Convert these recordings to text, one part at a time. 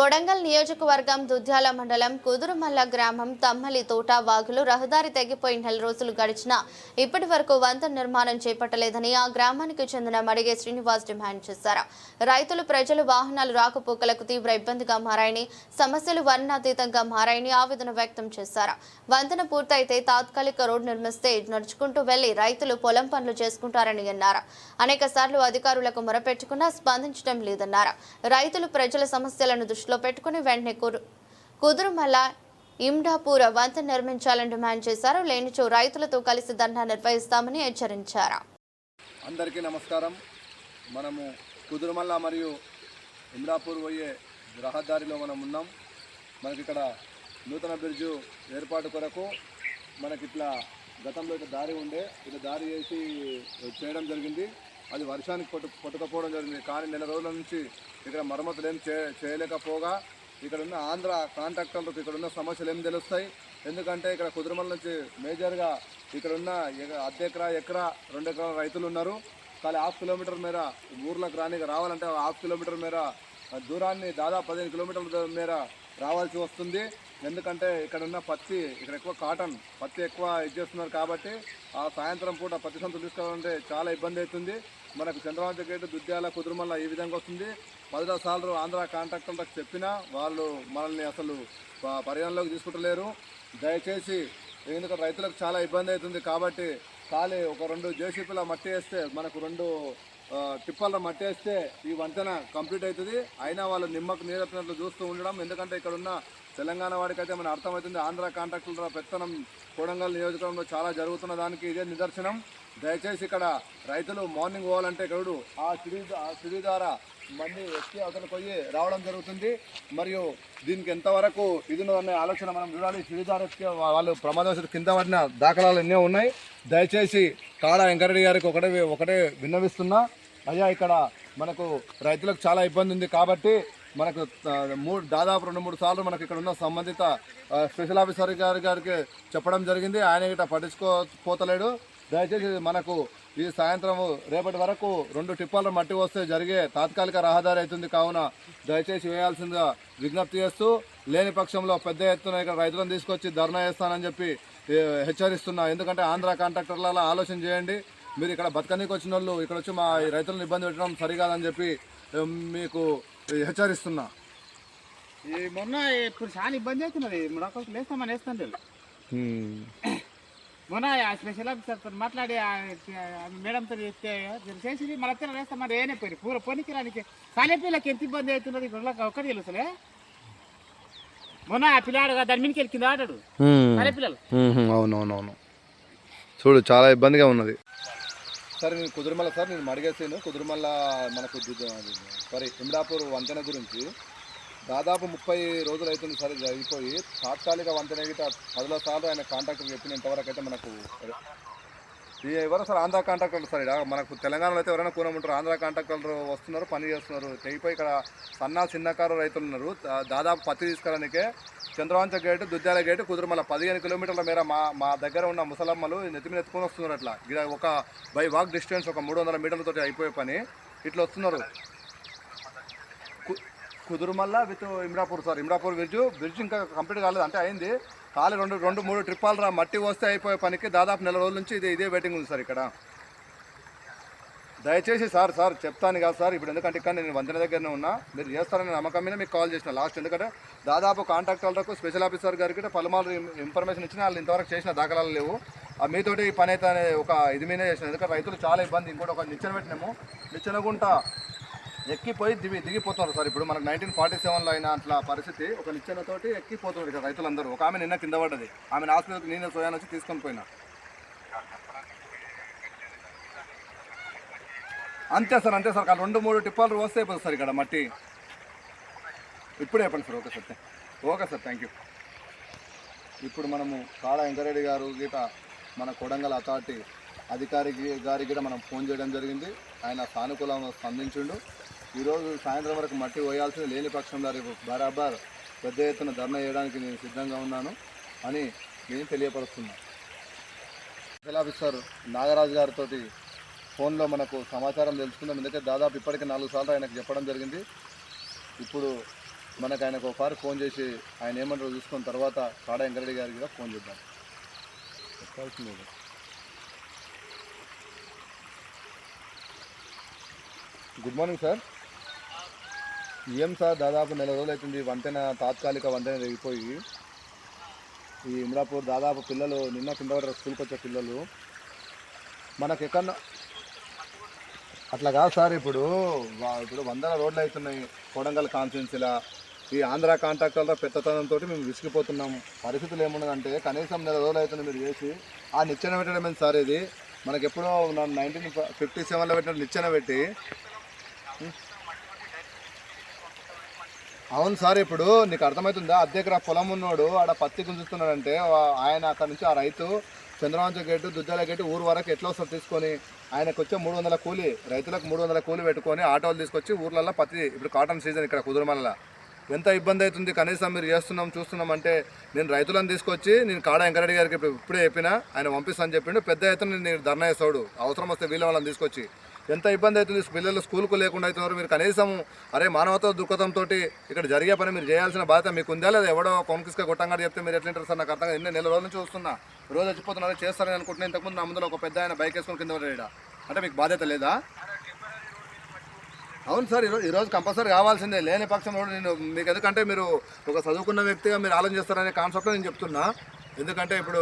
కొడంగల్ నియోజకవర్గం దుద్యాల మండలం కుదురుమల్ల గ్రామం తమ్మలి తోట వాగులు రహదారి తెగిపోయి నెల రోజులు గడిచినా ఇప్పటి వరకు వంతెన నిర్మాణం చేపట్టలేదని ఆ గ్రామానికి చెందిన మడిగే శ్రీనివాస్ డిమాండ్ చేశారు. రైతులు ప్రజలు వాహనాలు రాకపోకలకు తీవ్ర ఇబ్బందిగా మారాయని సమస్యలు వర్ణాతీతంగా మారాయని ఆవేదన వ్యక్తం చేశారు. వంతెన పూర్తయితే తాత్కాలిక రోడ్డు నిర్మిస్తే నడుచుకుంటూ వెళ్ళి రైతులు పొలం పనులు చేసుకుంటారని అన్నారు. అనేక సార్లు అధికారులకు మొరపెట్టుకున్నా స్పందించడం లేదన్నారు. రైతులు ప్రజల సమస్యలను దృష్టి దృష్టిలో పెట్టుకుని వెంటనే కురు- కుదురుమల ఇమ్డాపూర్ వంతెన నిర్మించాలని డిమాండ్ చేశారు. లేనిచో రైతులతో కలిసి ధర్నా నిర్వహిస్తామని హెచ్చరించారు. అందరికీ నమస్కారం. మనము కుదురుమల్ల మరియు ఇమ్రాపూర్ పోయే రహదారిలో మనం ఉన్నాం. మనకి ఇక్కడ నూతన బ్రిడ్జు ఏర్పాటు కొరకు మనకి ఇట్లా గతంలో ఇట్లా దారి ఉండే ఇట్లా దారి వేసి చేయడం జరిగింది. అది వర్షానికి కొట్టు పట్టుకపోవడం జరిగింది. కానీ నెల రోజుల నుంచి ఇక్కడ మరమ్మతులు ఏం చే చేయలేకపోగా ఇక్కడ ఉన్న ఆంధ్ర కాంట్రాక్టర్లకు ఇక్కడ ఉన్న సమస్యలు ఏం తెలుస్తాయి? ఎందుకంటే ఇక్కడ కుదురుమల నుంచి మేజర్గా ఇక్కడ ఉన్న అర్ధ ఎకరా ఎకరా రెండు ఎకరాల రైతులు ఉన్నారు. కానీ హాఫ్ కిలోమీటర్ మేర ఊర్లకు రానికి రావాలంటే హాఫ్ కిలోమీటర్ మేర దూరాన్ని దాదాపు పదిహేను కిలోమీటర్ల మేర రావాల్సి వస్తుంది. ఎందుకంటే ఇక్కడ ఉన్న పత్తి ఇక్కడ ఎక్కువ కాటన్ పత్తి ఎక్కువ ఇది చేస్తున్నారు కాబట్టి ఆ సాయంత్రం పూట పత్తి సంతులు తీసుకోవాలంటే చాలా ఇబ్బంది అవుతుంది. మనకు చంద్రబాబు గేట్ దుద్యాల కుదురుమల్ల ఈ విధంగా వస్తుంది? పదిలో సార్లు ఆంధ్ర కాంట్రాక్టర్లకు చెప్పినా వాళ్ళు మనల్ని అసలు ప- పరిగణలోకి తీసుకుంటలేరు. దయచేసి ఎందుకంటే రైతులకు చాలా ఇబ్బంది అవుతుంది కాబట్టి ఖాళీ ఒక రెండు జేసీపీల మట్టి వేస్తే మనకు రెండు టిప్పర్ల మట్టి వేస్తే ఈ వంతెన కంప్లీట్ అవుతుంది. అయినా వాళ్ళు నిమ్మకు నీరెత్తినట్లు చూస్తూ ఉండడం ఎందుకంటే ఇక్కడ ఉన్న తెలంగాణ వాడికైతే మన అర్థమవుతుంది? ఆంధ్ర కాంట్రాక్టుల పెత్తనం కొడంగల్ నియోజకవర్గంలో చాలా జరుగుతున్న దానికి ఇదే నిదర్శనం. దయచేసి ఇక్కడ రైతులు మార్నింగ్ పోవాలంటే ఇక్కడ ఆ సిడి ఆ సిడి ద్వారా మంది ఎక్కి అవతలకు పోయి రావడం జరుగుతుంది. మరియు దీనికి ఎంతవరకు ఇది అనే ఆలోచన మనం చూడాలి. సిడి ద్వారా ఎక్కి వాళ్ళు ప్రమాదవశాత్తు కింద పడిన దాఖలాలు ఎన్నో ఉన్నాయి. దయచేసి కాడ వెంకరెడ్డి గారికి ఒకటే ఒకటే విన్నవిస్తున్నా. అయ్యా ఇక్కడ మనకు రైతులకు చాలా ఇబ్బంది ఉంది కాబట్టి మనకు మూడు దాదాపు రెండు మూడు సార్లు మనకు ఇక్కడ ఉన్న సంబంధిత స్పెషల్ ఆఫీసర్ గారి గారికి చెప్పడం జరిగింది. ఆయన ఇట పట్టించుకోపోతలేడు దయచేసి మనకు ఈ సాయంత్రం రేపటి వరకు రెండు టిప్పాల మట్టి వస్తే జరిగే తాత్కాలిక రహదారి అవుతుంది కావున దయచేసి వేయాల్సిందిగా విజ్ఞప్తి చేస్తూ లేని పక్షంలో పెద్ద ఎత్తున ఇక్కడ రైతులను తీసుకొచ్చి ధర్నా చేస్తానని చెప్పి హెచ్చరిస్తున్నా. ఎందుకంటే ఆంధ్ర కాంట్రాక్టర్ల ఆలోచన చేయండి. మీరు ఇక్కడ బతకనీకి వచ్చిన వాళ్ళు ఇక్కడ వచ్చి మా ఈ రైతులను ఇబ్బంది పెట్టడం సరికాదని చెప్పి మీకు హెచ్చరిస్తున్నా. ఈ మొన్న ఇప్పుడు చాలా ఇబ్బంది అవుతున్నది. లేస్తామని వేస్తాను మొన్న ఆ స్పెషల్ ఆఫీసర్తో మాట్లాడి మేడంతో చెప్తే చేసి మళ్ళీ తిన వేస్తాం మరి ఏనే పోయి పూర పొనికి రానికి కాలే పిల్లకి ఎంత ఇబ్బంది అవుతున్నది? గుళ్ళకి ఒక్కటి తెలుసులే. మొన్న ఆ పిల్లాడు దాని మీదకి వెళ్ళి కింద ఆడాడు కాలే పిల్లలు. అవునవునవును. చూడు చాలా ఇబ్బందిగా ఉన్నది. సార్ నేను కుదురుమల సార్ నేను మడిగేసాను. కుదురుమల్ల మనకు సారీ ఇమ్రాపూర్ వంతెన గురించి. దాదాపు ముప్పై రోజులు అవుతుంది సార్ ఇది అయిపోయి. తాత్కాలిక వంతెన గిట పదిలో సార్లు ఆయన కాంట్రాక్టర్ చెప్పిన ఇంతవరకు అయితే మనకు ఎవరు సార్ ఆంధ్ర కాంట్రాక్టర్లు సార్ ఇక్కడ మనకు తెలంగాణలో అయితే ఎవరైనా కూనం ఉంటారు ఆంధ్ర కాంట్రాక్టర్లు వస్తున్నారు పని చేస్తున్నారు. తెగిపోయి ఇక్కడ సన్న చిన్నకారు రైతులు ఉన్నారు. దాదాపు పత్తి తీసుకురానికే చంద్రవంచ గేటు దుద్యాల గేటు కుదురుమల పదిహేను కిలోమీటర్ల మేర మా మా దగ్గర ఉన్న ముసలమ్మలు నెత్తి మీద ఎత్తుకొని వస్తున్నారు అట్లా. ఇక్కడ ఒక బై వాక్ డిస్టెన్స్ ఒక మూడు వందల మీటర్లతో అయిపోయే పని. ఇట్లా వస్తున్నారు. Kudurumalla with Imrapur sir Imrapur bridge. Bridge ఇంకా కంప్లీట్ కాలేదు అంటే అయింది. ఖాళీ రెండు రెండు మూడు ట్రిప్పాలు రా మట్టి వస్తే అయిపోయే పనికి దాదాపు నెల రోజుల నుంచి ఇది ఇదే వెయిటింగ్ ఉంది సార్ ఇక్కడ. దయచేసి సార్ సార్ చెప్తాను కాదు సార్ ఇప్పుడు ఎందుకంటే ఇక్కడ నేను వంతెన దగ్గరనే ఉన్నా. మీరు చేస్తారని నమ్మకం మీద మీకు కాల్ చేసిన లాస్ట్ ఎందుకంటే దాదాపు కాంట్రాక్టర్లకు స్పెషల్ ఆఫీసర్ గారికి పలుమార్లు ఇన్ఫర్మేషన్ ఇచ్చిన వాళ్ళు ఇంతవరకు చేసిన దాఖలాలు లేవు. ఆ మీతోటి ఈ పని అయితే ఒక ఇది మీద చేసిన ఎందుకంటే రైతులు చాలా ఇబ్బంది. ఇంకోటి ఒక నిచ్చెన పెట్టినాము. నిచ్చెనగుంట ఎక్కిపోయి దిగి దిగిపోతున్నారు సార్. ఇప్పుడు మనకు నైన్టీన్ ఫార్టీ సెవెన్లో అయిన అట్లా పరిస్థితి ఒక నిచ్చెనతోటి ఎక్కిపోతున్నారు ఇక్కడ రైతులందరూ. ఒక ఆమె నిన్న కింద పడ్డది. ఆమె హాస్పిటల్కి నేనే సోయాన్ వచ్చి తీసుకొని పోయినా. అంతే సార్ అంతే సార్. కానీ రెండు మూడు టిప్పాలు వస్తే అయిపోతుంది సార్ ఇక్కడ మట్టి. ఇప్పుడే చెప్పండి sir okay sir. Okay sir thank you. ఇప్పుడు మనము కాడ వెంకరెడ్డి గారు గీత మన కొడంగల్ అథారిటీ అధికారి గారికి కూడా మనం ఫోన్ చేయడం జరిగింది. ఆయన సానుకూలంగా స్పందించుండు. ఈరోజు సాయంత్రం వరకు మట్టి పోయాల్సింది లేని పక్షంలో రేపు బరాబర్ పెద్ద ఎత్తున ధర్నా చేయడానికి నేను సిద్ధంగా ఉన్నాను అని నేను తెలియపరుస్తున్నాను. స్పెషల్ ఆఫీసర్ నాగరాజు గారితో ఫోన్లో మనకు సమాచారం తెలుసుకుందాం ఎందుకంటే దాదాపు ఇప్పటికి నాలుగు సార్లు ఆయనకు చెప్పడం జరిగింది. ఇప్పుడు మనకు ఆయనకు ఒకసారి ఫోన్ చేసి ఆయన ఏమంటారో చూసుకున్న తర్వాత కాడ వెంకరెడ్డి గారికి కూడా ఫోన్ చేద్దాం. చెప్పాల్సింది గుడ్ మార్నింగ్ సార్. ఏం సార్? దాదాపు నెల రోజులు అవుతుంది. వంతెన తాత్కాలిక వంతెన తెగిపోయి. ఈ ఇమ్రాపూర్ దాదాపు పిల్లలు నిన్న కింద స్కూల్కి వచ్చే పిల్లలు. మనకు ఎక్కడ అట్లా కాదు సార్ ఇప్పుడు ఇప్పుడు వందల రోడ్లు అవుతున్నాయి. కొడంగల్ కాన్స్టిట్యున్సీలా ఈ ఆంధ్ర కాంట్రాక్టర్ల పెద్దతనంతో మేము విసిగిపోతున్నాం. పరిస్థితులు ఏమున్నదంటే కనీసం నెల రోజులు అవుతుంది మీరు చేసి. ఆ నిచ్చెన పెట్టడం సార్ ఇది? మనకి ఎప్పుడో నైన్టీన్ ఫిఫ్టీ సెవెన్లో పెట్టిన నిచ్చెన పెట్టి. అవును సార్ ఇప్పుడు నీకు అర్థమవుతుందా అద్దె పొలం ఉన్నోడు ఆడ పత్తి గుంజుతున్నాడంటే ఆయన అక్కడ నుంచి ఆ రైతు చంద్రవంశ గేటు దుద్దాల గేటు ఊరు వరకు ఎట్లా వస్తారు తీసుకొని? ఆయనకు వచ్చే మూడు వందల కూలి రైతులకు మూడు వందల కూలి పెట్టుకొని ఆటోలు తీసుకొచ్చి ఊర్లలో పత్తి ఇప్పుడు కాటన్ సీజన్ ఇక్కడ కుదురుమల్ల. ఎంత ఇబ్బంది అవుతుంది? కనీసం మీరు చేస్తున్నాం చూస్తున్నాం అంటే నేను రైతులను తీసుకొచ్చి నేను కాడ వెంకరెడ్డి గారికి ఇప్పుడు ఇప్పుడే చెప్పినా ఆయన పంపిస్తాను చెప్పిండు. పెద్ద ఎత్తున నేను ధర్నా చేస్తాడు. అవసరం వస్తే వీళ్ళ వాళ్ళని తీసుకొచ్చి. ఎంత ఇబ్బంది అవుతుంది? పిల్లలు స్కూల్కు లేకుండా అవుతున్నారు. మీరు కనీసం అరే మానవతో దృక్పథంతో ఇక్కడ జరిగే పని మీరు చేయాల్సిన బాధ్యత మీకు ఉందా లేదా ఎవడో కొంకిస్క కొట్టంగా చెప్తే మీరు ఎట్లా సార్? నాకు అర్థం ఎన్ని నెల రోజుల నుంచి వస్తున్నా రోజు వచ్చిపోతున్నారు చేస్తారని అనుకుంటున్నా. ఇంతకుముందు నా ముందు ఒక పెద్ద ఆయన బైక్ వేసుకుని కింద పడ్డాడు అంటే మీకు బాధ్యత లేదా? అవును సార్ ఈరోజు ఈరోజు కంపల్సరీ కావాల్సిందే. లేని పక్షంలో నేను మీకు ఎందుకంటే మీరు ఒక చదువుకున్న వ్యక్తిగా మీరు ఆలోచన చేస్తారనే కాన్సెప్ట్ నేను చెప్తున్నా. ఎందుకంటే ఇప్పుడు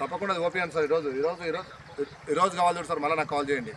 తప్పకుండా ఓపీ సార్. ఈరోజు ఈరోజు ఈరోజు ఈరోజు కావాలి చూడు సార్. మళ్ళీ నాకు కాల్ చేయండి.